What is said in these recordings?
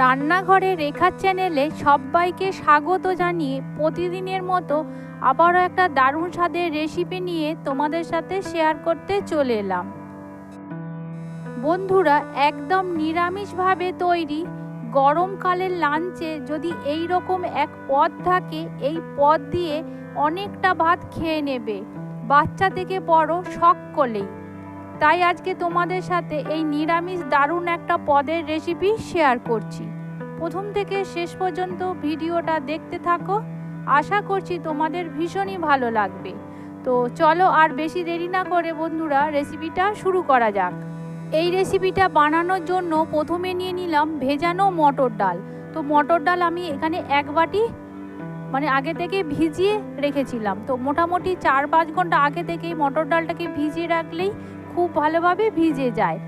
রান্নাঘরে রেখার চ্যানেলে সবাইকে স্বাগত জানিয়ে প্রতিদিনের মতো আবারও একটা দারুণ স্বাদের রেসিপি নিয়ে তোমাদের সাথে শেয়ার করতে চলে এলাম। বন্ধুরা, একদম নিরামিষভাবে তৈরি গরমকালের লাঞ্চে যদি এই রকম এক পদ থাকে, এই পদ দিয়ে অনেকটা ভাত খেয়ে নেবে। বাচ্চা থেকে বড় সকলেই তাই আজকে তোমাদের সাথে এই নিরামিষ দারুণ একটা পদের রেসিপি শেয়ার করছি। প্রথম থেকে শেষ পর্যন্ত ভিডিওটা দেখতে থাকো। আশা করছি তোমাদের ভীষণই ভালো লাগবে। তো চলো আর বেশি দেরি না করে বন্ধুরা রেসিপিটা শুরু করা যাক। এই রেসিপিটা বানানোর জন্য প্রথমে নিয়ে নিলাম ভেজানো মটর ডাল। তো মটর ডাল আমি এখানে এক বাটি মানে আগে থেকে ভিজিয়ে রেখেছিলাম। তো মোটামুটি চার পাঁচ ঘণ্টা আগে থেকেই মটর ডালটাকে ভিজিয়ে রাখলেই খুব ভালোভাবে ভিজে যায়।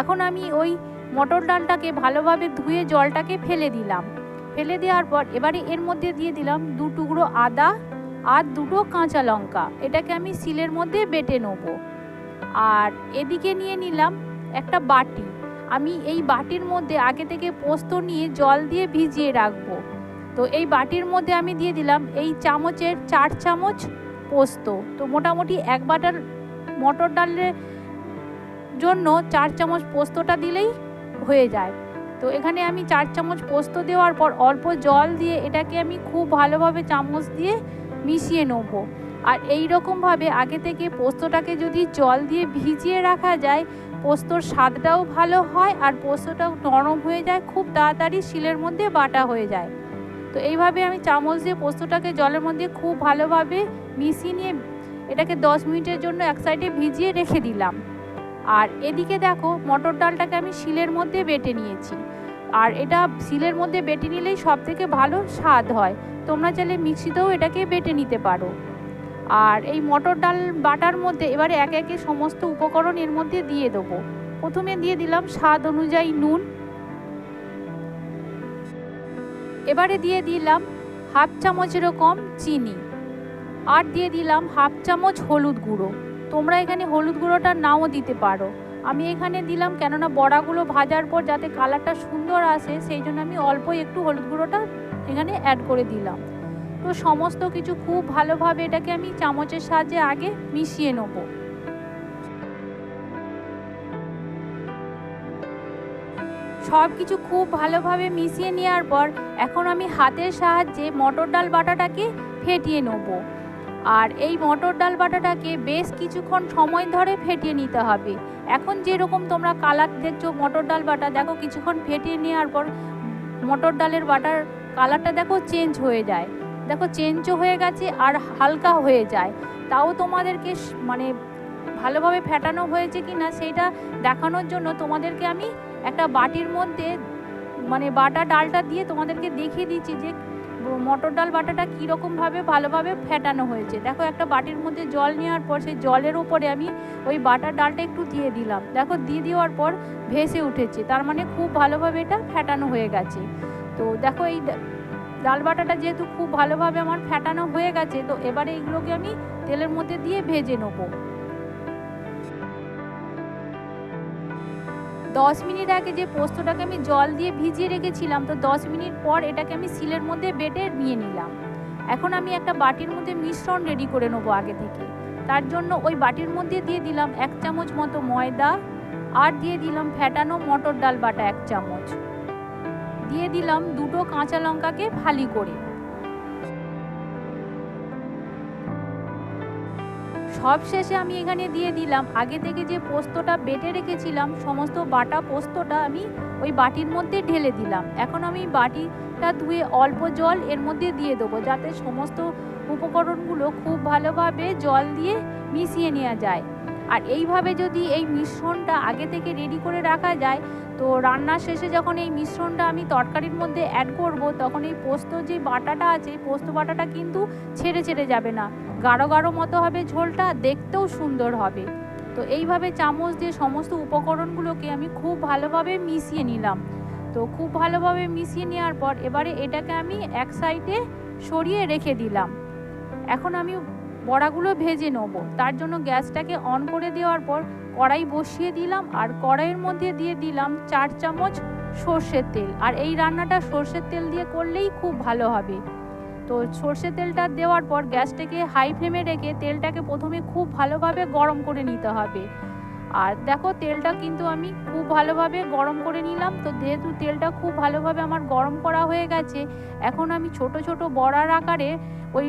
এখন আমি ওই মটর ডালটাকে ভালোভাবে ধুয়ে জলটাকে ফেলে দিলাম। ফেলে দেওয়ার পর এবারে এর মধ্যে দিয়ে দিলাম দু টুকরো আদা আর দুটো কাঁচা লঙ্কা। এটাকে আমি সিলের মধ্যে বেটে নেব। আর এদিকে নিয়ে নিলাম একটা বাটি। আমি এই বাটির মধ্যে আগে থেকে পোস্ত নিয়ে জল দিয়ে ভিজিয়ে রাখব। তো এই বাটির মধ্যে আমি দিয়ে দিলাম এই চামচের চার চামচ পোস্ত। তো মোটামুটি এক বাটার মটর ডালের জন্য চার চামচ পোস্তটা দিলেই হয়ে যায়। তো এখানে আমি চার চামচ পোস্ত দেওয়ার পর অল্প জল দিয়ে এটাকে আমি খুব ভালোভাবে চামচ দিয়ে মিশিয়ে নেব। আর এই রকমভাবে আগে থেকে পোস্তটাকে যদি জল দিয়ে ভিজিয়ে রাখা যায়, পোস্তর স্বাদটাও ভালো হয় আর পোস্তটাও নরম হয়ে যায়, খুব তাড়াতাড়ি শিলের মধ্যে বাটা হয়ে যায়। তো এইভাবে আমি চামচ দিয়ে পোস্তটাকে জলের মধ্যে খুব ভালোভাবে মিশিয়ে নিয়ে এটাকে দশ মিনিটের জন্য এক সাইডে ভিজিয়ে রেখে দিলাম। আর এদিকে দেখো মটর ডালটাকে আমি শিলের মধ্যে বেটে নিয়েছি। আর এটা শিলের মধ্যে বেটে নিলেই সব থেকে ভালো স্বাদ হয়। তোমরা চাইলে মিক্সিতেও এটাকে বেটে নিতে পারো। আর এই মটর ডাল বাটার মধ্যে এবারে একে একে সমস্ত উপকরণ এর মধ্যে দিয়ে দেবো। প্রথমে দিয়ে দিলাম স্বাদ অনুযায়ী নুন। এবারে দিয়ে দিলাম হাফ চামচ এরকম চিনি। আর দিয়ে দিলাম হাফ চামচ হলুদ গুঁড়ো। তোমরা এখানে হলুদ গুঁড়োটা নাও দিতে পারো। আমি এখানে দিলাম কেননা বড়াগুলো ভাজার পর যাতে কালারটা সুন্দর আসে, সেই জন্য আমি অল্প একটু হলুদ গুঁড়োটা এখানে অ্যাড করে দিলাম। তো সমস্ত কিছু খুব ভালোভাবে এটাকে আমি চামচের সাহায্যে আগে মিশিয়ে নেব। সব কিছু খুব ভালোভাবে মিশিয়ে নেওয়ার পর এখন আমি হাতের সাহায্যে মটর ডাল বাটাটাকে ফেটিয়ে নেব। আর এই মটর ডাল বাটাটাকে বেশ কিছুক্ষণ সময় ধরে ফেটিয়ে নিতে হবে। এখন যেরকম তোমরা কালার দেখছ মটর ডাল বাটা, দেখো কিছুক্ষণ ফেটিয়ে নেওয়ার পর মটর ডালের বাটার কালারটা দেখো চেঞ্জ হয়ে যায়। দেখো চেঞ্জও হয়ে গেছে আর হালকা হয়ে যায়। তাও তোমাদেরকে মানে ভালোভাবে ফেটানো হয়েছে কি না সেইটা দেখানোর জন্য তোমাদেরকে আমি একটা বাটির মধ্যে মানে বাটা ডালটা দিয়ে তোমাদেরকে দেখিয়ে দিচ্ছি যে মটর ডাল বাটাটা কীরকমভাবে ভালোভাবে ফেটানো হয়েছে? দেখো, একটা বাটির মধ্যে জল নেওয়ার পর সেই জলের উপরে আমি ওই বাটার ডালটা একটু দিয়ে দিলাম। দেখো, দিয়ে দেওয়ার পর ভেসে উঠেছে। তার মানে খুব ভালোভাবে এটা ফেটানো হয়ে গেছে। তো দেখো, এই ডাল বাটাটা যেহেতু খুব ভালোভাবে আমার ফেটানো হয়ে গেছে, তো এবারে এইগুলোকে আমি তেলের মধ্যে দিয়ে ভেজে নেব। দশ মিনিট আগে যে পোস্তটাকে আমি জল দিয়ে ভিজিয়ে রেখেছিলাম, তো দশ মিনিট পর এটাকে আমি সিলের মধ্যে বেটে নিয়ে নিলাম। এখন আমি একটা বাটির মধ্যে মিশ্রণ রেডি করে নেব আগে থেকে। তার জন্য ওই বাটির মধ্যে দিয়ে দিলাম এক চামচ মতো ময়দা আর দিয়ে দিলাম ফ্যাটানো মটর ডাল বাটা এক চামচ। দিয়ে দিলাম দুটো কাঁচা লঙ্কাকে ফালি করে। সব শেষে আমি এখানে দিয়ে দিলাম। আগে থেকে যে পোস্তটা বেটে রেখেছিলাম, সমস্ত বাটা পোস্তটা আমি ওই বাটির মধ্যে ঢেলে দিলাম। এখন আমি বাটিটা ধুয়ে অল্প জল এর মধ্যে দিয়ে দেবো, যাতে সমস্ত উপকরণগুলো খুব ভালোভাবে জল দিয়ে মিশিয়ে নেওয়া যায়। আর এইভাবে যদি এই মিশ্রণটা আগে থেকে রেডি করে রাখা যায়, তো রান্নার শেষে যখন এই মিশ্রণটা আমি তরকারির মধ্যে অ্যাড করব, তখন এই পোস্ত যে বাটাটা আছে, পোস্ত বাটাটা কিন্তু ছেড়ে ছেড়ে যাবে না। গাঢ় গাঢ় মতো হবে ঝোলটা, দেখতেও সুন্দর হবে। তো এইভাবে চামচ দিয়ে সমস্ত উপকরণগুলোকে আমি খুব ভালোভাবে মিশিয়ে নিলাম। তো খুব ভালোভাবে মিশিয়ে নেওয়ার পর এবারে এটাকে আমি এক সাইডে সরিয়ে রেখে দিলাম। এখন আমি বড়াগুলো ভেজে নেব। তার জন্য গ্যাসটাকে অন করে দেওয়ার পর কড়াই বসিয়ে দিলাম আর কড়াইয়ের মধ্যে দিয়ে দিলাম চার চামচ সর্ষের তেল। আর এই রান্নাটা সর্ষের তেল দিয়ে করলেই খুব ভালো হবে। তো সর্ষের তেলটা দেওয়ার পর গ্যাসটাকে হাই ফ্লেমে রেখে তেলটাকে প্রথমে খুব ভালোভাবে গরম করে নিতে হবে। আর দেখো তেলটা কিন্তু আমি খুব ভালোভাবে গরম করে নিলাম। তো যেহেতু তেলটা খুব ভালোভাবে আমার গরম করা হয়ে গেছে, এখন আমি ছোট ছোট বড়ার আকারে ওই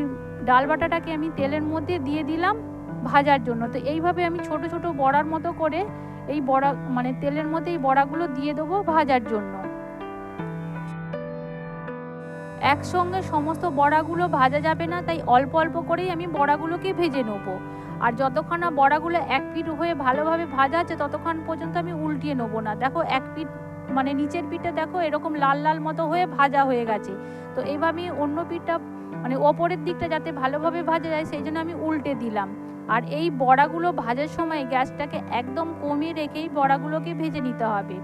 ডাল বাটাটাকে আমি তেলের মধ্যে দিয়ে দিলাম ভাজার জন্য। তো এইভাবে আমি ছোট ছোট বড়ার মতো করে এই বড়া মানে তেলের মধ্যে এই বড়াগুলো দিয়ে দেবো ভাজার জন্য। একসঙ্গে সমস্ত বড়াগুলো ভাজা যাবে না, তাই অল্প অল্প করেই আমি বড়াগুলোকে ভেজে নেব। আর যতক্ষণ না বড়াগুলো এক পিঠ হয়ে ভালোভাবে ভাজা আছে, ততক্ষণ পর্যন্ত আমি উল্টিয়ে নেব না। দেখো, এক পিঠ মানে নিচের পিঠটা দেখো, এরকম লাল লাল মতো হয়ে ভাজা হয়ে গেছে। তো এইভাবে অন্য পিঠটা মানে ওপরের দিকটা যাতে ভালোভাবে ভাজা যায়, সেই জন্য আমি উল্টে দিলাম। আর এই বড়াগুলো ভাজার সময় গ্যাসটাকে একদম কমিয়ে রেখেই বড়াগুলোকে ভেজে নিতে হবে।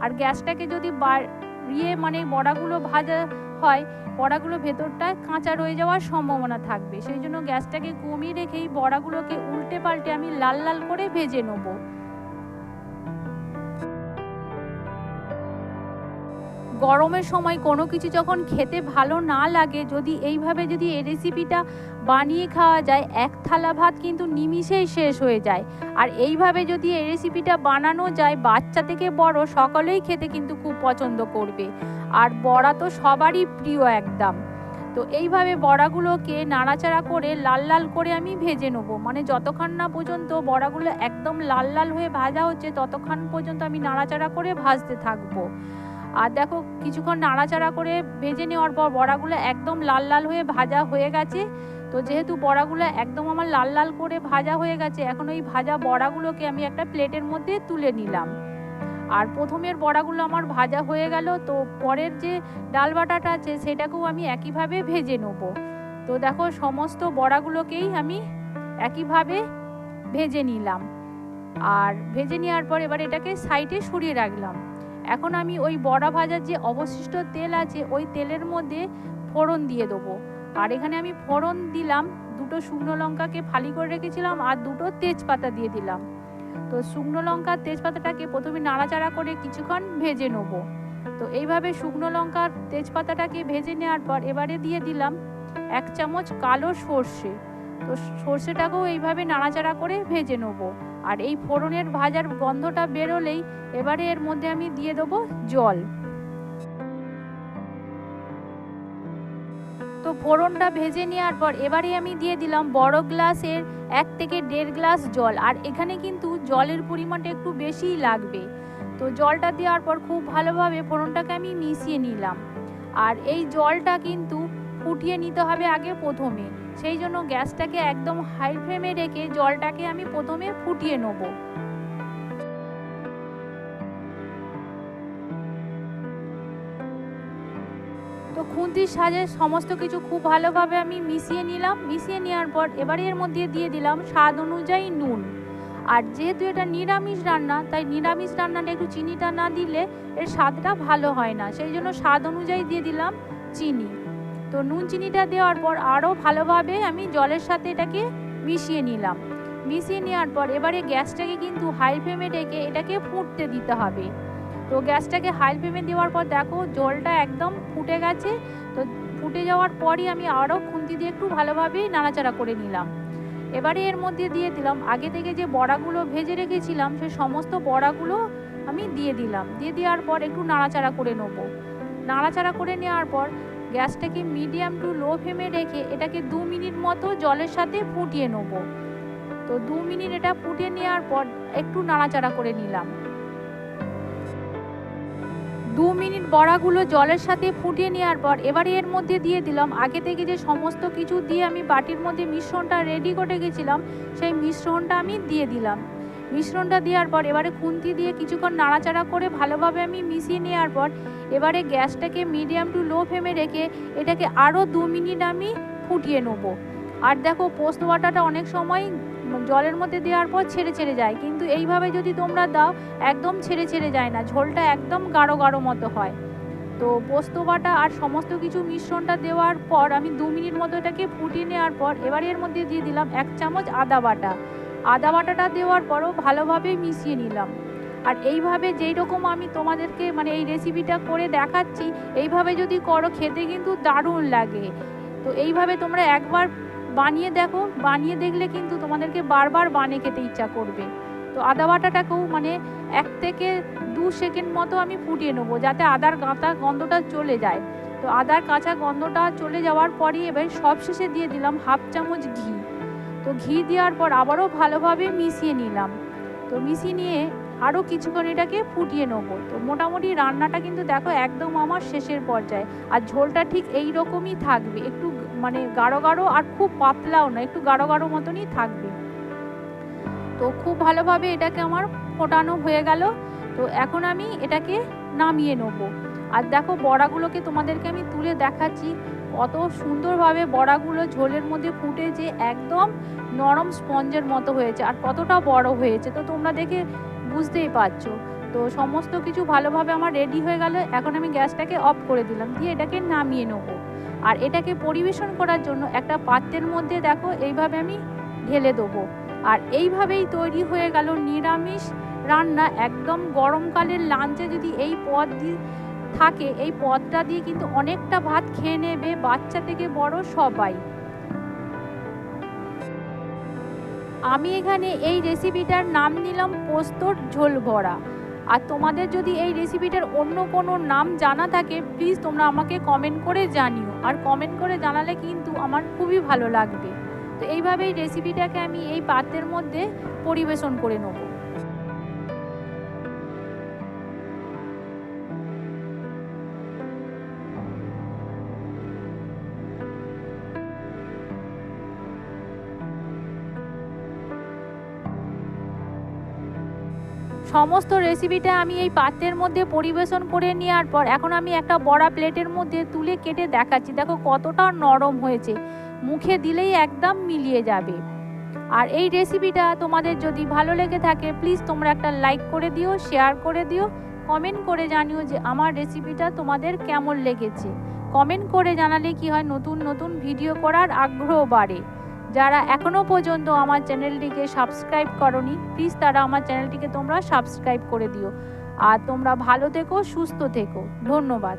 আর গ্যাসটাকে যদি বাড়িয়ে মানে বড়াগুলো ভাজা হয়, বড়াগুলো ভেতরটায় কাঁচা রয়ে যাওয়ার সম্ভাবনা থাকবে। সেই জন্য গ্যাসটাকে কমিয়ে রেখেই বড়াগুলোকে উল্টে পাল্টে আমি লাল লাল করে ভেজে নেব। গরমের সময় কোনো কিছু যখন খেতে ভালো না লাগে, যদি এইভাবে যদি এই রেসিপিটা বানিয়ে খাওয়া যায়, এক থালা ভাত কিন্তু নিমিষেই শেষ হয়ে যায়। আর এইভাবে যদি এই রেসিপিটা বানানো যায়, বাচ্চা থেকে বড়, সকলেই খেতে কিন্তু খুব পছন্দ করবে। আর বড়া তো সবারই প্রিয় একদম। তো এইভাবে বড়াগুলোকে নাড়াচাড়া করে লাল লাল করে আমি ভেজে নেব। মানে যতক্ষণ না পর্যন্ত বড়াগুলো একদম লাল লাল হয়ে ভাজা হচ্ছে, ততক্ষণ পর্যন্ত আমি নাড়াচাড়া করে ভাজতে থাকব। আর দেখো কিছুক্ষণ নাড়াচাড়া করে ভেজে নেওয়ার পর বড়াগুলো একদম লাল লাল হয়ে ভাজা হয়ে গেছে। তো যেহেতু বড়াগুলো একদম আমার লাল লাল করে ভাজা হয়ে গেছে, এখন ওই ভাজা বড়াগুলোকে আমি একটা প্লেটের মধ্যে তুলে নিলাম। আর প্রথমের বড়াগুলো আমার ভাজা হয়ে গেল, তো পরের যে ডাল বাটাটা আছে সেটাকেও আমি একইভাবে ভেজে নেব। তো দেখো সমস্ত বড়াগুলোকেই আমি একইভাবে ভেজে নিলাম। আর ভেজে নেওয়ার পর এবার এটাকে সাইডে সরিয়ে রাখলাম। এখন আমি ওই বড়া ভাজার যে অবশিষ্ট তেল আছে, ওই তেলের মধ্যে ফোড়ন দিয়ে দেবো। আর এখানে আমি ফোড়ন দিলাম, দুটো শুকনো লঙ্কাকে ফালি করে রেখেছিলাম আর দুটো তেজপাতা দিয়ে দিলাম। তো শুকনো লঙ্কার তেজপাতাটাকে প্রথমে নাড়াচাড়া করে কিছুক্ষণ ভেজে নেব। তো এইভাবে শুকনো লঙ্কার তেজপাতাটাকে ভেজে নেওয়ার পর এবারে দিয়ে দিলাম এক চামচ কালো সর্ষে। তো সর্ষেটাকেও এইভাবে নাড়াচাড়া করে ভেজে নেব। আর এই ফোড়নের ভাজার গন্ধটা বেরোলেই এবারে এর মধ্যে আমি দিয়ে দেবো জল। তো ফোড়নটা ভেজে নেওয়ার পর এবারে আমি দিয়ে দিলাম বড় গ্লাসের এক থেকে দেড় গ্লাস জল। আর এখানে কিন্তু জলের পরিমাণটা একটু বেশিই লাগবে। তো জলটা দেওয়ার পর খুব ভালোভাবে ফোড়নটাকে আমি মিশিয়ে নিলাম। আর এই জলটা কিন্তু ফুটিয়ে নিতে হবে আগে প্রথমে। সেই জন্য গ্যাসটাকে একদম হাই ফ্লেমে রেখে জলটাকে আমি প্রথমে ফুটিয়ে নেব। তো খুন্তির সাজে সমস্ত কিছু খুব ভালোভাবে আমি মিশিয়ে নিলাম। মিশিয়ে নেওয়ার পর এবারে এর মধ্যে দিয়ে দিলাম স্বাদ অনুযায়ী নুন। আর যেহেতু এটা নিরামিষ রান্না, তাই নিরামিষ রান্নাটা একটু চিনিটা না দিলে এর স্বাদটা ভালো হয় না। সেই জন্য স্বাদ অনুযায়ী দিয়ে দিলাম চিনি। তো নুন চিনিটা দেওয়ার পর আরও ভালোভাবে আমি জলের সাথে এটাকে মিশিয়ে নিলাম। মিশিয়ে নেওয়ার পর এবারে গ্যাসটাকে কিন্তু হাই ফ্লেমে রেখে এটাকে ফুটতে দিতে হবে। তো গ্যাসটাকে হাই ফ্লেমে দেওয়ার পর দেখো জলটা একদম ফুটে গেছে। তো ফুটে যাওয়ার পরই আমি আরও খুন্তি দিয়ে একটু ভালোভাবে নাড়াচাড়া করে নিলাম। এবারে এর মধ্যে দিয়ে দিলাম। আগে থেকে যে বড়াগুলো ভেজে রেখেছিলাম সেই সমস্ত বড়াগুলো আমি দিয়ে দিলাম। দিয়ে দেওয়ার পর একটু নাড়াচাড়া করে নেব। নাড়াচাড়া করে নেওয়ার পর গ্যাসটাকে মিডিয়াম টু লো ফ্লেমে রেখে এটাকে দু মিনিট মতো জলের সাথে ফুটিয়ে নেব। তো দু মিনিট এটা ফুটিয়ে নেওয়ার পর একটু নাড়াচাড়া করে নিলাম। দু মিনিট বড়াগুলো জলের সাথে ফুটিয়ে নেওয়ার পর এবারে এর মধ্যে দিয়ে দিলাম। আগে থেকে যে সমস্ত কিছু দিয়ে আমি বাটির মধ্যে মিশ্রণটা রেডি করে গেছিলাম, সেই মিশ্রণটা আমি দিয়ে দিলাম। মিশ্রণটা দেওয়ার পর, এবারে খুন্তি দিয়ে কিছুক্ষণ নাড়াচাড়া করে ভালোভাবে আমি মিশিয়ে নেওয়ার পর, এবারে গ্যাসটাকে মিডিয়াম টু লো ফ্লেমে রেখে এটাকে আরও দু মিনিট আমি ফুটিয়ে নেব। আর দেখো, পোস্ত বাটাটা অনেক সময় জলের মধ্যে দেওয়ার পর ছেড়ে ছেড়ে যায়, কিন্তু এইভাবে যদি তোমরা দাও, একদম ছেড়ে ছেড়ে যায় না, ঝোলটা একদম গাঢ় গাঢ় মতো হয়। তো পোস্ত বাটা আর সমস্ত কিছু মিশ্রণটা দেওয়ার পর, আমি দু মিনিট মতো এটাকে ফুটিয়ে নেওয়ার পর, এবারে এর মধ্যে দিয়ে দিলাম এক চামচ আদা বাটা। আদা বাটাটা দেওয়ার পরও ভালোভাবে মিশিয়ে নিলাম। আর এইভাবে যেই রকম আমি তোমাদেরকে মানে এই রেসিপিটা করে দেখাচ্ছি, এইভাবে যদি করো খেতে কিন্তু দারুণ লাগে। তো এইভাবে তোমরা একবার বানিয়ে দেখো, বানিয়ে দেখলে কিন্তু তোমাদেরকে বারবার বানিয়ে খেতে ইচ্ছা করবে। তো আদা বাটাটাকেও মানে এক থেকে দু সেকেন্ড মতো আমি ফুটিয়ে নেব যাতে আদার কাঁচা গন্ধটা চলে যায়। তো আদার কাঁচা গন্ধটা চলে যাওয়ার পরই এবার সবশেষে দিয়ে দিলাম হাফ চামচ ঘি। তো ঘি দেওয়ার পর আবারও ভালোভাবে মিশিয়ে নিলাম। তো মিশিয়ে নিয়ে আরও কিছুক্ষণ এটাকে ফুটিয়ে নেব। তো মোটামুটি রান্নাটা কিন্তু দেখো একদম আমার শেষের পর্যায়ে। আর ঝোলটা ঠিক এই রকমই থাকবে। একটু মানে গাঢ় গাঢ় আর খুব পাতলাও না, একটু গাঢ় গাঢ় মতনই থাকবে। তো খুব ভালোভাবে এটাকে আমার ফোটানো হয়ে গেল। তো এখন আমি এটাকে নামিয়ে নেব। আর দেখো বড়াগুলোকে তোমাদেরকে আমি তুলে দেখাচ্ছি। কত সুন্দরভাবে বড়াগুলো ঝোলের মধ্যে ফুটে যে একদম নরম স্পঞ্জের মতো হয়েছে আর কতটা বড় হয়েছে। তো তোমরা দেখে বুঝতেই পারছ। তো সমস্ত কিছু ভালোভাবে আমার রেডি হয়ে গেল। এখন আমি গ্যাসটাকে অফ করে দিলাম। দিয়ে এটাকে নামিয়ে নেব। আর এটাকে পরিবেশন করার জন্য একটা পাত্রের মধ্যে দেখো এইভাবে আমি ঢেলে দেবো। আর এইভাবেই তৈরি হয়ে গেল নিরামিষ রান্না। একদম গরমকালের লাঞ্চে যদি এই পদ থাকে, এই পদটা দিয়ে কিন্তু অনেকটা ভাত খেয়ে নেবে বাচ্চা থেকে বড় সবাই। আমি এখানে এই রেসিপিটার নাম নিলাম পোস্তর ঝোল ভরা আর তোমাদের যদি এই রেসিপিটার অন্য কোনো নাম জানা থাকে প্লিজ তোমরা আমাকে কমেন্ট করে জানিও। আর কমেন্ট করে জানালে কিন্তু আমার খুবই ভালো লাগবে। তো এইভাবেই রেসিপিটাকে আমি এই পাত্রের মধ্যে পরিবেশন করে নেব। সমস্ত রেসিপিটা আমি এই পাত্রের মধ্যে পরিবেশন করে নেওয়ার পর এখন আমি একটা বড়া প্লেটের মধ্যে তুলে কেটে দেখাচ্ছি। দেখো কতটা নরম হয়েছে। মুখে দিলেই একদম মিলিয়ে যাবে। আর এই রেসিপিটা তোমাদের যদি ভালো লেগে থাকে প্লিজ তোমরা একটা লাইক করে দিও শেয়ার করে দিও কমেন্ট করে জানিও যে আমার রেসিপিটা তোমাদের কেমন লেগেছে। কমেন্ট করে জানালে কি হয়, নতুন নতুন ভিডিও করার আগ্রহ বাড়ে। যারা এখনও পর্যন্ত আমার চ্যানেলটিকে সাবস্ক্রাইব করনি প্লিজ তারা আমার চ্যানেলটিকে তোমরা সাবস্ক্রাইব করে দিও। আর তোমরা ভালো থেকো, সুস্থ থেকো। ধন্যবাদ।